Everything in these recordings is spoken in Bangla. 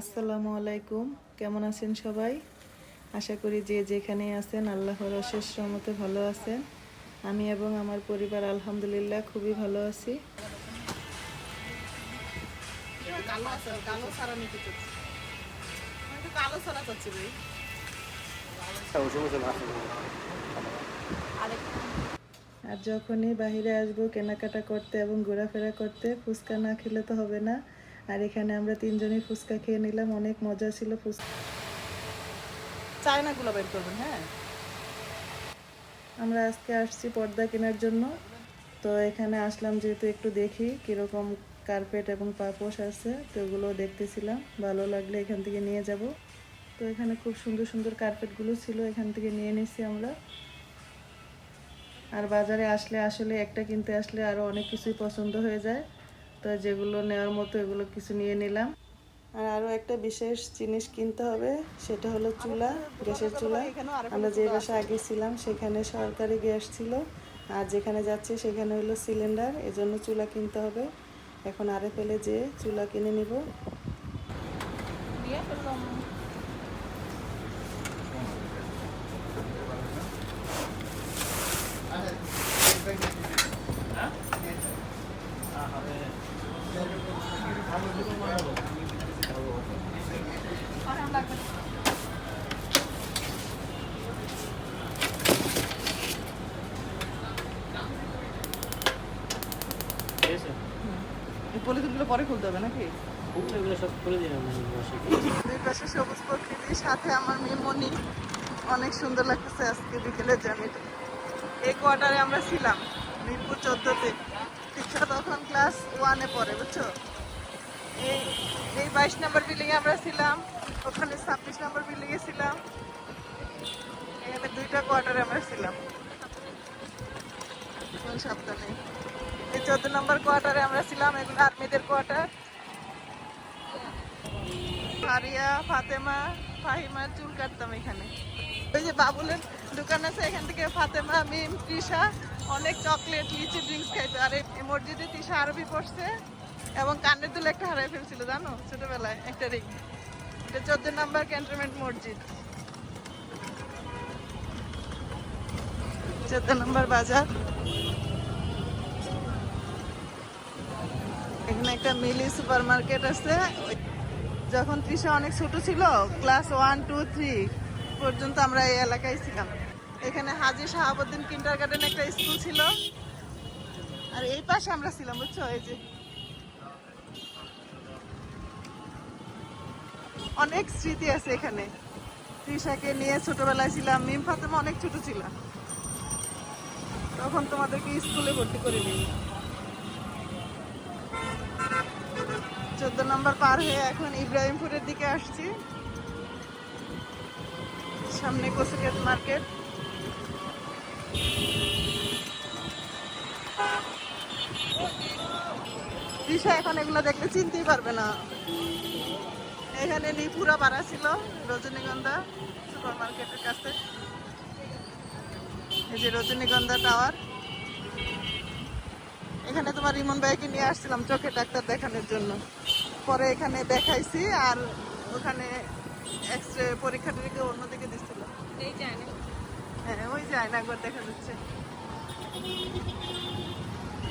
আসসালামু আলাইকুম। কেমন আছেন সবাই? আশা করি যে যেখানে আছেন আল্লাহর অশেষ রহমতে ভালো আছেন। আমি এবং আমার পরিবার আলহামদুলিল্লাহ খুবই ভালো আছি। আর যখনই বাইরে আসব, কেনাকাটা করতে এবং ঘোরাফেরা করতে, ফুচকা না খেলে তো হবে না। আর এখানে আমরা তিনজনই ফুচকা খেয়ে নিলাম অনেক মজা ছিল ফুচকা চায়নাগুলো বের করবেন হ্যাঁ? আমরা আজকে আসছি পর্দা কেনার জন্য। তো এখানে আসলাম যেহেতু একটু দেখি কীরকম কার্পেট এবং পাপোশ আছে তো ওগুলো দেখতেছিলাম। ভালো লাগলে এখান থেকে নিয়ে যাব। তো এখানে খুব সুন্দর সুন্দর কার্পেটগুলো ছিল এখান থেকে নিয়ে নিছি আমরা। আর বাজারে আসলে আসলে একটা কিনতে আসলে আরও অনেক কিছুই পছন্দ হয়ে যায়। তো যেগুলো নেওয়ার মতো এগুলো কিছু নিয়ে নিলাম। আর আরও একটা বিশেষ জিনিস কিনতে হবে সেটা হলো চুলা গ্যাসের চুলা। আমরা যে বাসা আগে ছিলাম সেখানে সরকারি গ্যাস ছিল। আর যেখানে যাচ্ছে সেখানে হলো সিলিন্ডার। এজন্য চুলা কিনতে হবে। এখন আরে ফেলে যে চুলা কিনে নিব। নিয়ে ফেললাম এই পলিথিনগুলো পরে খুলতে হবে নাকি? দুই পাশে সবুজ প্রকৃতি সাথে আমার মেমনি অনেক সুন্দর লাগতেছে আজকে বিকেলের জার্নিটা এই কোয়ার্টারে আমরা ছিলাম মিরপুর চোদ্দতে। শিক্ষা তখন ক্লাস ওয়ানে পড়ে বুঝছ? এই এই বাইশ নম্বর বিল্ডিং এ আমরা ছিলাম ওখানে ছাব্বিশ নম্বর বিল্ডিং এ ছিলাম এখানে দুইটা কোয়ার্টারে আমরা ছিলাম। কোন সপ্তাহে এই চোদ্দ নম্বর কোয়ার্টারে আমরা ছিলাম এগুলো আর্মিদের কোয়ার্টার। ফারিয়া ফাতেমা, ফাহিমার চুল কাটতাম এখানে। ওই যে বাবুলের দোকান আছে, এখান থেকে ফাতেমা, মিম, তৃষা অনেক চকলেট, লিচি ড্রিঙ্কস খাইতো। আর এই মসজিদে তৃষা আরবি পড়ছে এবং কানের দুল একটা হারাই ফেলছিল, জানো? ছোটবেলায় একটা রিং এটা চোদ্দ নম্বর ক্যান্টনমেন্ট মসজিদ। চোদ্দ নম্বর বাজার। একটা মিলি সুপার মার্কেট আছে যখন তৃষা অনেক ছোট ছিল, ক্লাস ওয়ান, টু, থ্রি পর্যন্ত আমরা এই এলাকায় ছিলাম। এখানে হাজি শাহাবুদ্দিন কিন্ডার গার্ডেন একটা স্কুল ছিল। আর এই পাশে আমরা ছিলাম, বুঝছ? এই যে। অনেক স্মৃতি আছে এখানে। তৃষাকে নিয়ে ছোটবেলায় ছিলাম, মিম ফাতেমা অনেক ছোট ছিলাম তখন তোমাদেরকে স্কুলে ভর্তি করে নিই চোদ্দ নম্বর পার হয়ে এখন ইব্রাহিমপুরের দিকে আসছি। সামনে কসুকেত মার্কেট। দিশা এখন এগুলো দেখলে চিনতেই পারবে না। এখানে নিপুরা পাড়া ছিল, রজনীগন্ধা সুপার মার্কেটের কাছে। এই যে রজনীগন্ধা টাওয়ার। এখানে তোমার রিমন ভাইকে নিয়ে আসছিলাম, চোখে ডাক্তার দেখানোর জন্য। পরে এখানে দেখাইছি আর ওখানে এক্স রে পরীক্ষা টরীক্ষা অন্যদিকে দিচ্ছিল হ্যাঁ ওই যে আয়নাগর দেখা যাচ্ছে।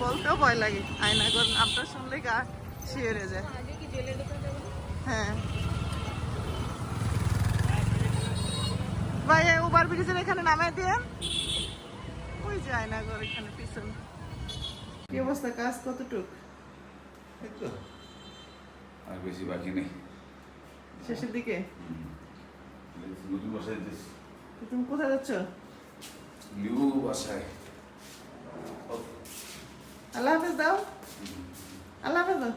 বলতেও ভয় লাগে আয়নাগর নামটা শুনলে গা শিওরে যায়। হ্যাঁ ভাই ওভার ব্রিজের এখানে নামাই দিয়ে ওই যে আয়নাগর এখানে পিছনে। কি অবস্থা কাজ কতটুক? আর বেশি বাকি নেই। শেষের দিকে? নতুন বাসায় তুমি কোথায় যাচ্ছ? লিউ বাসায়। আল্লাহ হাফেজ দাও। আল্লাহ হাফেজ দাও।